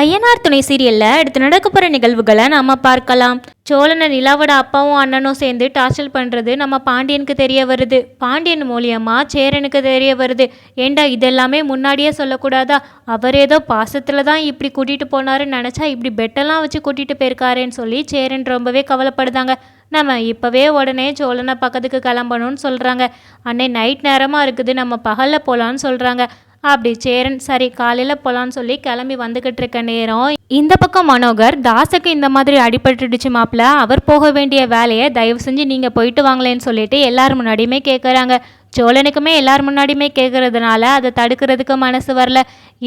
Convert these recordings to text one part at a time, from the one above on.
ஐயனார் துணை சீரியல்ல அடுத்து நடக்க போற நிகழ்வுகளை நாம பார்க்கலாம். சோழனை நிலாவோட அப்பாவும் அண்ணனும் சேர்ந்து டார்ச்சல் பண்றது நம்ம பாண்டியனுக்கு தெரிய வருது. பாண்டியன் மூலியமா சேரனுக்கு தெரிய வருது. ஏண்டா இதெல்லாமே முன்னாடியே சொல்லக்கூடாதா? அவர் ஏதோ பாசத்துல தான் இப்படி கூட்டிட்டு போனாருன்னு நினைச்சா இப்படி பெட்டெல்லாம் வச்சு கூட்டிட்டு போயிருக்காருன்னு சொல்லி சேரன் ரொம்பவே கவலைப்படுதாங்க. நம்ம இப்போவே உடனே சோழனை பக்கத்துக்கு கிளம்பணும்னு சொல்கிறாங்க அன்னை நைட் நேரமாக இருக்குது. நம்ம பகலில் போகலான்னு சொல்கிறாங்க அப்படி சேரன் சரி காலையில் போகலான்னு சொல்லி கிளம்பி வந்துக்கிட்டு இருக்க நேரம். இந்த பக்கம் மனோகர் தாஸுக்கு இந்த மாதிரி அடிபட்டுடுச்சு மாப்பிள்ள அவர் போக வேண்டிய வேலையை தயவு செஞ்சு நீங்கள் போயிட்டு வாங்களேன்னு சொல்லிட்டு எல்லார் முன்னாடியுமே கேட்குறாங்க சோழனுக்குமே எல்லார் முன்னாடியுமே கேட்குறதுனால அதை தடுக்கிறதுக்கு மனசு வரல.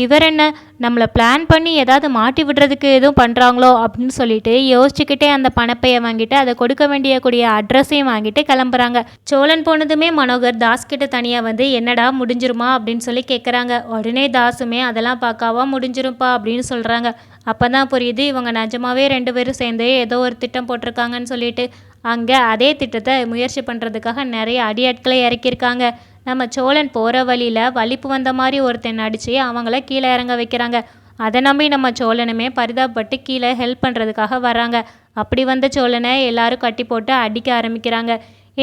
இவர் என்ன நம்மளை பிளான் பண்ணி ஏதாவது மாட்டி விடுறதுக்கு எதுவும் பண்ணுறாங்களோ அப்படின்னு சொல்லிட்டு யோசிச்சுக்கிட்டே அந்த பணப்பையை வாங்கிட்டு அதை கொடுக்க வேண்டிய கூடிய அட்ரஸையும் வாங்கிட்டு கிளம்புறாங்க. சோழன் போனதுமே மனோகர் தாஸ் கிட்ட தனியாக வந்து என்னடா முடிஞ்சிருமா? அப்படின்னு சொல்லி கேட்குறாங்க உடனே தாஸுமே அதெல்லாம் பார்க்காவா முடிஞ்சிருப்பா அப்படின்னு சொல்கிறாங்க அப்போ தான் புரியுது இவங்க நிஜமாவே ரெண்டு பேரும் சேர்ந்து ஏதோ ஒரு திட்டம் போட்டிருக்காங்கன்னு சொல்லிட்டு அங்கே அதே திட்டத்தை முயற்சி பண்ணுறதுக்காக நிறைய அடியாட்களை இறக்கியிருக்காங்க. நம்ம சோழன் போகிற வழியில் வலிப்பு வந்த மாதிரி ஒருத்தன் அடித்து அவங்கள கீழே இறங்க வைக்கிறாங்க. அதை நம்பி நம்ம சோழனுமே பரிதாபப்பட்டு கீழே ஹெல்ப் பண்ணுறதுக்காக வராங்க அப்படி வந்த சோழனை எல்லாரும் கட்டி போட்டு அடிக்க ஆரம்பிக்கிறாங்க.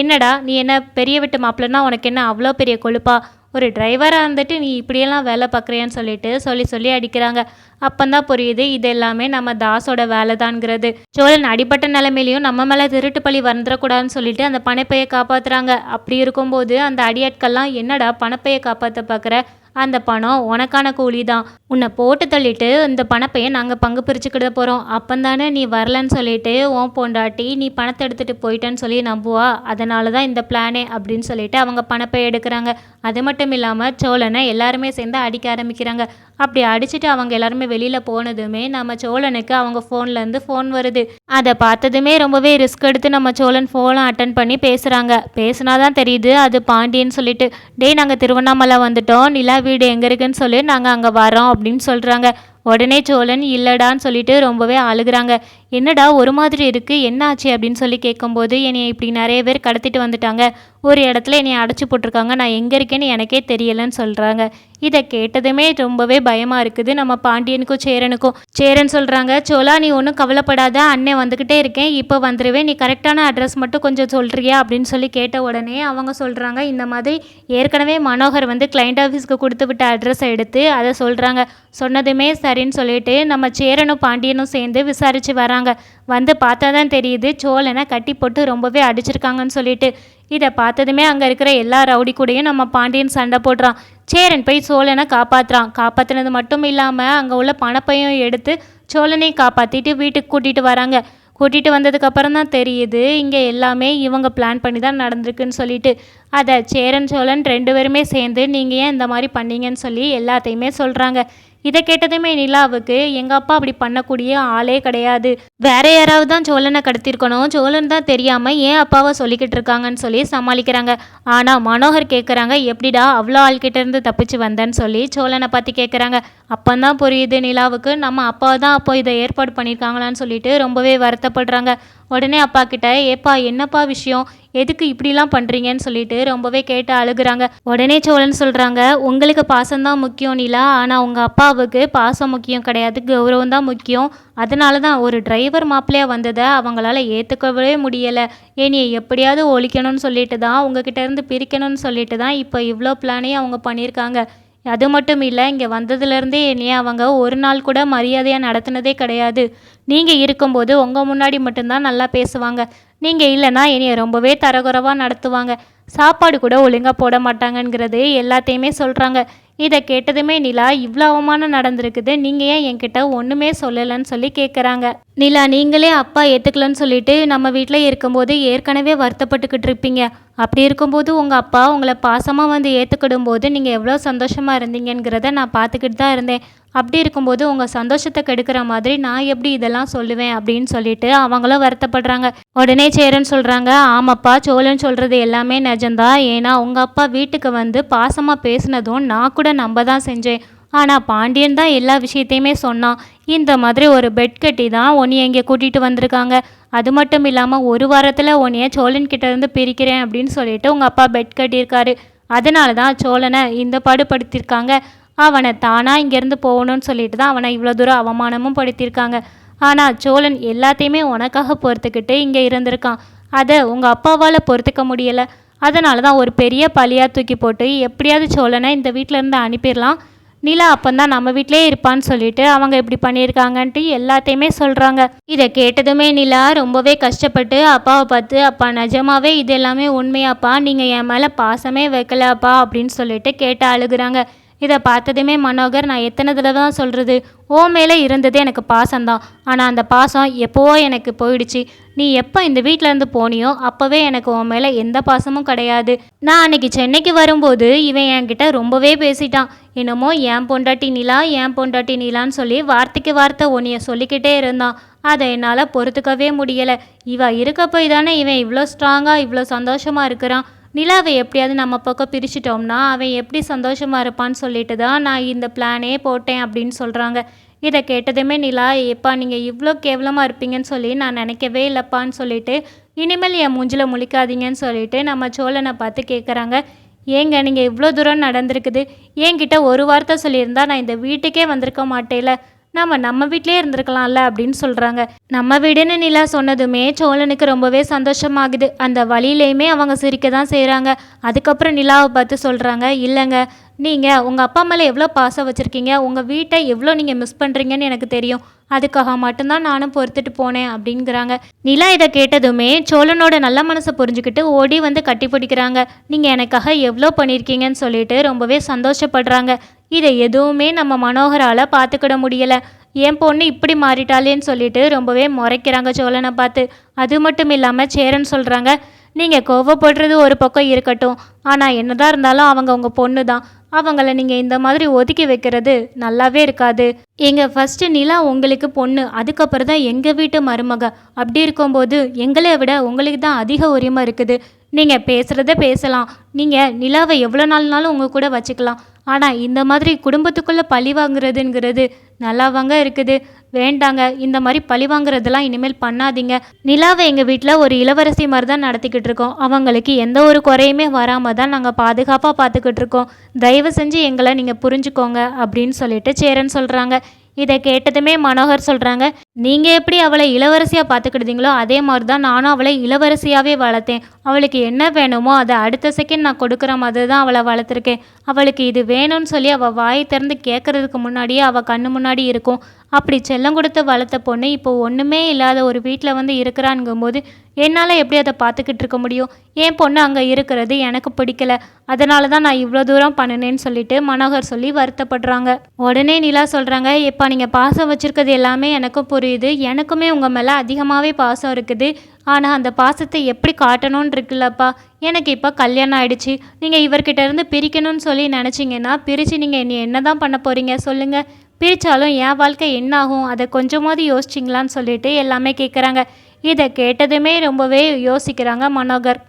என்னடா நீ என்ன பெரிய விட்டு மாப்பிள்ளனா உனக்கு என்ன அவ்வளோ பெரிய கொழுப்பா? ஒரு டிரைவராக இருந்துட்டு நீ இப்படியெல்லாம் வேலை பார்க்குறியான்னு சொல்லிட்டு சொல்லி சொல்லி அடிக்கிறாங்க. அப்பந்தான் புரியுது இது எல்லாமே நம்ம தாஸோட வேலை தான்ங்கிறது சோழன் அடிப்பட்ட நிலைமையிலையும் நம்ம மேலே திருட்டு பழி வந்துடக்கூடாதுன்னு சொல்லிட்டு அந்த பணப்பையை காப்பாற்றுறாங்க அப்படி இருக்கும்போது அந்த அடியாட்கள்லாம் என்னடா பணப்பையை காப்பாற்ற பார்க்குற? அந்த பணம் உனக்கான கூலி தான் உன்னை போட்டு தள்ளிட்டு இந்த பணப்பையை நாங்கள் பங்கு பிரிச்சுக்கிட போகிறோம் அப்பந்தானே நீ வரலன்னு சொல்லிட்டு ஓன் பொண்டாட்டி நீ பணத்தை எடுத்துகிட்டு போயிட்டேன்னு சொல்லி நம்புவா? அதனால தான் இந்த பிளானே அப்படின்னு சொல்லிட்டு அவங்க பணப்பை எடுக்கிறாங்க. அது மட்டும் இல்லாமல் சோழனை எல்லாருமே சேர்ந்து அடிக்க ஆரம்பிக்கிறாங்க. அப்படி அடிச்சுட்டு அவங்க எல்லாருமே வெளியில் போனதுமே நம்ம சோழனுக்கு அவங்க ஃபோன்லேருந்து ஃபோன் வருது. அதை பார்த்ததுமே ரொம்பவே ரிஸ்க் எடுத்து நம்ம சோழன் ஃபோனை அட்டன் பண்ணி பேசுகிறாங்க பேசினாதான் தெரியுது அது பாண்டியன்னு சொல்லிட்டு டேய் நாங்கள் திருவண்ணாமலை வந்துட்டோம் நிலா வீடு எங்கே இருக்குன்னு சொல்லி நாங்கள் அங்கே வரோம் அப்படின்னு சொல்கிறாங்க உடனே சோழன் இல்லடான்னு சொல்லிட்டு ரொம்பவே அழுகிறாங்க. என்னடா ஒரு மாதிரி இருக்குது என்ன ஆச்சு அப்படின்னு சொல்லி கேட்கும்போது என்னை இப்படி நிறைய பேர் கடத்திட்டு வந்துட்டாங்க. ஒரு இடத்துல என்னை அடைச்சி போட்டிருக்காங்க. நான் எங்கே இருக்கேன்னு எனக்கே தெரியலன்னு சொல்கிறாங்க இதை கேட்டதுமே ரொம்பவே பயமாக இருக்குது. நம்ம பாண்டியனுக்கும் சேரனுக்கும். சேரன் சொல்கிறாங்க சோலா நீ ஒன்றும் கவலைப்படாத. அண்ணன் வந்துக்கிட்டே இருக்கேன். இப்போ வந்துடுவேன் நீ கரெக்டான அட்ரஸ் மட்டும் கொஞ்சம் சொல்கிறியா அப்படின்னு சொல்லி கேட்ட உடனே அவங்க சொல்கிறாங்க இந்த மாதிரி ஏற்கனவே மனோகர் வந்து கிளைண்ட் ஆஃபீஸ்க்கு கொடுத்து விட்ட அட்ரஸை எடுத்து அதை சொல்கிறாங்க சொன்னதுமே சரின்னு சொல்லிட்டு நம்ம சேரனும் பாண்டியனும் சேர்ந்து விசாரித்து வராங்க. வந்து பார்த்தா தான் தெரியுது. சோழனை கட்டி போட்டு ரொம்பவே அடிச்சிருக்காங்கன்னு சொல்லிட்டு. இதை பார்த்ததுமே அங்கே இருக்கிற எல்லா ரவுடி கூடயும் நம்ம பாண்டியன் சண்டை போடுறான். சேரன் போய் சோழனை காப்பாற்றுறான் காப்பாற்றினது மட்டும் இல்லாமல் அங்கே உள்ள பணப்பையும் எடுத்து சோழனையும் காப்பாற்றிட்டு வீட்டுக்கு கூட்டிகிட்டு வராங்க. கூட்டிகிட்டு வந்ததுக்கப்புறம் தான் தெரியுது இங்கே எல்லாமே இவங்க பிளான் பண்ணி தான் நடந்திருக்குன்னு சொல்லிட்டு. அதை சேரன் சோழன் ரெண்டு பேருமே சேர்ந்து நீங்கள் ஏன் இந்த மாதிரி பண்ணீங்கன்னு சொல்லி எல்லாத்தையுமே சொல்கிறாங்க இதை கேட்டதுமே நிலாவுக்கு எங்கள் அப்பா அப்படி பண்ணக்கூடிய ஆளே கிடையாது. வேற யாராவது தான் சோழனை கடத்திருக்கணும் சோழன் தான் தெரியாமல் ஏன் அப்பாவை சொல்லிக்கிட்டு இருக்காங்கன்னு சொல்லி சமாளிக்கிறாங்க. ஆனால் மனோகர் கேட்குறாங்க எப்படிடா அவ்வளோ ஆள்கிட்ட இருந்து தப்பிச்சு வந்தேன்னு சொல்லி சோழனை பற்றி கேட்குறாங்க அப்போந்தான் புரியுது நிலாவுக்கு நம்ம அப்பா தான் அப்போ இதை ஏற்பாடு பண்ணியிருக்காங்களான்னு சொல்லிட்டு ரொம்பவே வருத்தப்படுறாங்க. உடனே அப்பா கிட்ட ஏப்பா என்னப்பா விஷயம்? எதுக்கு இப்படிலாம் பண்ணுறீங்கன்னு சொல்லிட்டு ரொம்பவே கேட்டு அழுகுறாங்க. உடனே சோழன் சொல்கிறாங்க உங்களுக்கு பாசம்தான் முக்கியம் நிலா. ஆனால் உங்கள் அப்பாவுக்கு பாசம் முக்கியம் கிடையாது கௌரவம் தான் முக்கியம். அதனால தான் ஒரு டிரைவர் மாப்பிள்ளையாக வந்ததை அவங்களால ஏற்றுக்கவே முடியலை. ஏனியை எப்படியாவது ஒழிக்கணும்னு சொல்லிட்டு தான் உங்ககிட்ட இருந்து பிரிக்கணும்னு சொல்லிட்டு தான் இப்போ இவ்வளோ பிளானையும் அவங்க பண்ணியிருக்காங்க. அது மட்டும் இல்லை இங்கே வந்ததுலேருந்தே என்னைய அவங்க ஒரு நாள் கூட மரியாதையாக நடத்தினதே கிடையாது. நீங்கள் இருக்கும்போது உங்கள் முன்னாடி மட்டும்தான் நல்லா பேசுவாங்க. நீங்கள் இல்லைன்னா என்னைய ரொம்பவே தரகுறவாக நடத்துவாங்க. சாப்பாடு கூட ஒழுங்காக போட மாட்டாங்கங்கிறது எல்லாத்தையுமே சொல்கிறாங்க இதை கேட்டதுமே நிலா இவ்வளோ அவமானம் நடந்திருக்குது. நீங்கள் ஏன் என்கிட்ட ஒன்றுமே சொல்லலைன்னு சொல்லி கேட்குறாங்க நிலா நீங்களே அப்பா ஏற்றுக்கலன்னு சொல்லிட்டு நம்ம வீட்டில் இருக்கும்போது ஏற்கனவே வருத்தப்பட்டுக்கிட்டு இருப்பீங்க. அப்படி இருக்கும்போது உங்கள் அப்பா உங்களை பாசமாக வந்து ஏற்றுக்கிடும் போது நீங்கள் எவ்வளோ சந்தோஷமாக இருந்தீங்கிறத நான் பார்த்துக்கிட்டு தான் இருந்தேன். அப்படி இருக்கும்போது உங்கள் சந்தோஷத்தை கெடுக்கிற மாதிரி நான் எப்படி இதெல்லாம் சொல்லுவேன் அப்படின்னு சொல்லிட்டு அவங்களும் வருத்தப்படுறாங்க. உடனே சேரன் சொல்கிறாங்க ஆமாப்பா சோழன் சொல்கிறது எல்லாமே நிஜம்தான் ஏன்னா உங்கள் அப்பா வீட்டுக்கு வந்து பாசமாக பேசினதும் நான் கூட நம்ப தான் செஞ்சேன். ஆனால் பாண்டியன் தான் எல்லா விஷயத்தையுமே சொன்னான். இந்த மாதிரி ஒரு பெட் கட்டி தான் உன்னைய இங்கே கூட்டிகிட்டு வந்திருக்காங்க. அது மட்டும் இல்லாமல் ஒரு வாரத்தில் உன்னைய சோழன் கிட்டேருந்து பிரிக்கிறேன் அப்படின்னு சொல்லிட்டு உங்கள் அப்பா பெட் கட்டியிருக்காரு. அதனால தான் சோழனை இந்த பாடுபடுத்தியிருக்காங்க அவனை தானாக இங்கேருந்து போகணும்னு சொல்லிட்டு தான் அவனை இவ்வளோ தூரம் அவமானமும் படுத்தியிருக்காங்க. ஆனால் சோழன் எல்லாத்தையுமே உனக்காக பொறுத்துக்கிட்டு இங்கே இருந்திருக்கான். அதை உங்கள் அப்பாவால் பொறுத்துக்க முடியலை. அதனால தான் ஒரு பெரிய பழியாக தூக்கி போட்டு எப்படியாவது சோழனை இந்த வீட்டிலேருந்து அனுப்பிடலாம். நிலா அப்பந்தான் நம்ம வீட்டிலே இருப்பான்னு சொல்லிட்டு அவங்க இப்படி பண்ணியிருக்காங்கன்ட்டு எல்லாத்தையுமே சொல்கிறாங்க இதை கேட்டதுமே நிலா ரொம்பவே கஷ்டப்பட்டு அப்பாவை பார்த்து அப்பா நிஜமாவே இது எல்லாமே உண்மையாப்பா. நீங்கள் என் மேலே பாசமே வைக்கலப்பா அப்படின்னு சொல்லிட்டு கேட்டு அழுகுறாங்க. இதை பார்த்ததுமே மனோகர் நான் எத்தனை தடவை தான் சொல்கிறது ஓ மேலே இருந்தது எனக்கு பாசம்தான். ஆனால் அந்த பாசம் எப்போவோ எனக்கு போயிடுச்சு? நீ எப்போ இந்த வீட்டிலேருந்து போனியோ அப்போவே எனக்கு உன் மேலே எந்த பாசமும் கிடையாது. நான் அன்னைக்கு சென்னைக்கு வரும்போது இவன் என்கிட்ட ரொம்பவே பேசிட்டான். என்னமோ என் பொண்டாட்டி நிலா என் பொண்டாட்டி நிலான்னு சொல்லி வார்த்தைக்கு வார்த்தை உன்னைய சொல்லிக்கிட்டே இருந்தான். அதை என்னால் பொறுத்துக்கவே முடியலை. இவ இருக்க போய் தானே இவன் இவ்வளோ ஸ்ட்ராங்காக இவ்வளோ சந்தோஷமாக இருக்கிறான். நிலாவை எப்படியாவது நம்ம பக்கம் பிரிச்சிட்டோம்னா அவன் எப்படி சந்தோஷமாக இருப்பான்னு சொல்லிட்டு தான் நான் இந்த பிளானே போட்டேன் அப்படின்னு சொல்கிறாங்க இதை கேட்டதுமே நிலா எப்பா நீங்கள் இவ்வளோ கேவலமாக இருப்பீங்கன்னு சொல்லி நான் நினைக்கவே இல்லைப்பான்னு சொல்லிட்டு இனிமேல் என் மூஞ்சில் முழிக்காதீங்கன்னு சொல்லிட்டு நம்ம சோழனை பார்த்து கேட்குறாங்க ஏங்க நீங்கள் இவ்வளோ தூரம் நடந்திருக்குது. என்கிட்ட ஒரு வார்த்தை சொல்லியிருந்தா நான் இந்த வீட்டுக்கே வந்திருக்க மாட்டேல. நம்ம நம்ம வீட்டிலே இருந்திருக்கலாம்ல அப்படின்னு சொல்கிறாங்க நம்ம வீடுன்னு நிலா சொன்னதுமே சோழனுக்கு ரொம்பவே சந்தோஷமாகுது. அந்த வழியிலையுமே அவங்க சிரிக்க தான் செய்கிறாங்க அதுக்கப்புறம் நிலாவை பார்த்து சொல்கிறாங்க இல்லைங்க நீங்கள் உங்கள் அப்பா மேலே எவ்வளோ பாசம் வச்சுருக்கீங்க? உங்கள் வீட்டை எவ்வளோ நீங்கள் மிஸ் பண்ணுறீங்கன்னு எனக்கு தெரியும். அதுக்காக மட்டும்தான் நானும் பொறுத்துட்டு போனேன் அப்படிங்கிறாங்க. நிலா இதை கேட்டதுமே சோழனோட நல்ல மனசை புரிஞ்சுக்கிட்டு ஓடி வந்து கட்டி பிடிக்கிறாங்க. நீங்கள் எனக்காக எவ்வளோ பண்ணியிருக்கீங்கன்னு சொல்லிட்டு ரொம்பவே சந்தோஷப்படுறாங்க. இதை எதுவுமே நம்ம மனோகரால் பார்த்துக்கிட முடியலை. என் பொண்ணு இப்படி மாறிட்டாளேன்னு சொல்லிட்டு ரொம்பவே முறைக்கிறாங்க சோழனை பார்த்து. அது மட்டும் இல்லாமல் சேரன் சொல்கிறாங்க நீங்கள் கோவப்படுறது ஒரு பக்கம் இருக்கட்டும். ஆனால் என்னதான் இருந்தாலும் அவங்க உங்கள் பொண்ணு தான். அவங்கள நீங்கள் இந்த மாதிரி ஒதுக்கி வைக்கிறது நல்லாவே இருக்காது. எங்கள் ஃபஸ்ட்டு நிலா உங்களுக்கு பொண்ணு அதுக்கப்புறம் தான் எங்கள் வீட்டு மருமக. அப்படி இருக்கும்போது எங்களை விட உங்களுக்கு தான் அதிக உரிமை இருக்குது. நீங்கள் பேசுகிறத பேசலாம். நீங்கள் நிலாவை எவ்வளோ நாள்னாலும் உங்கள் கூட வச்சுக்கலாம். ஆனால் இந்த மாதிரி குடும்பத்துக்குள்ளே பழி வாங்குறதுங்கிறது நல்லாவாங்க இருக்குது. வேண்டாங்க இந்த மாதிரி பழி வாங்குறதெல்லாம் இனிமேல் பண்ணாதீங்க. நிலாவை எங்கள் வீட்டில் ஒரு இளவரசி மாதிரி தான் நடத்திக்கிட்டு இருக்கோம். அவங்களுக்கு எந்த ஒரு குறையுமே வராமல் தான் நாங்கள் பாதுகாப்பாக பார்த்துக்கிட்டு இருக்கோம். தயவு செஞ்சு எங்களை நீங்கள் புரிஞ்சுக்கோங்க அப்படின்னு சொல்லிட்டு சேரன் சொல்கிறாங்க இதை கேட்டதுமே மனோகர் சொல்கிறாங்க நீங்கள் எப்படி அவளை இளவரசியாக பார்த்துக்கிட்டீங்களோ அதே மாதிரி தான் நானும் அவளை இளவரசியாகவே வளர்த்தேன். அவளுக்கு என்ன வேணுமோ அதை அடுத்த செகண்ட் நான் கொடுக்குற மாதிரி தான் அவளை வளர்த்துருக்கேன். அவளுக்கு இது வேணும்னு சொல்லி அவள் வாய் திறந்து கேட்குறதுக்கு முன்னாடியே அவள் கண்ணு முன்னாடி இருக்கும். அப்படி செல்லம் கொடுத்து வளர்த்த பொண்ணு இப்போ ஒன்றுமே இல்லாத ஒரு வீட்டில் வந்து இருக்கிறான்ங்கும்போது என்னால் எப்படி அதை பார்த்துக்கிட்டு இருக்க முடியும்? என் பொண்ணு அங்கே இருக்கிறது எனக்கு பிடிக்கல. அதனால தான் நான் இவ்வளோ தூரம் பண்ணினேன்னு சொல்லிட்டு மனோகர் சொல்லி வருத்தப்படுறாங்க. உடனே நிலா சொல்கிறாங்க இப்போ நீங்கள் பாசம் வச்சுருக்கிறது எல்லாமே எனக்கும் புரியுது. எனக்குமே உங்கள் மேலே அதிகமாகவே பாசம் இருக்குது. ஆனால் அந்த பாசத்தை எப்படி காட்டணும்னு இருக்குல்லப்பா? எனக்கு இப்போ கல்யாணம் ஆயிடுச்சு. நீங்கள் இவர்கிட்ட இருந்து பிரிக்கணும்னு சொல்லி நினச்சிங்கன்னா பிரித்து நீங்கள் என்னை என்ன தான் பண்ண போகிறீங்க சொல்லுங்கள் பிரித்தாலும் என் வாழ்க்கை என்னாகும்? அதை கொஞ்சமாவது யோசிச்சிங்களான்னு சொல்லிட்டு எல்லாமே கேட்குறாங்க இதை கேட்டதுமே ரொம்பவே யோசிக்கிறாங்க மனோகர்.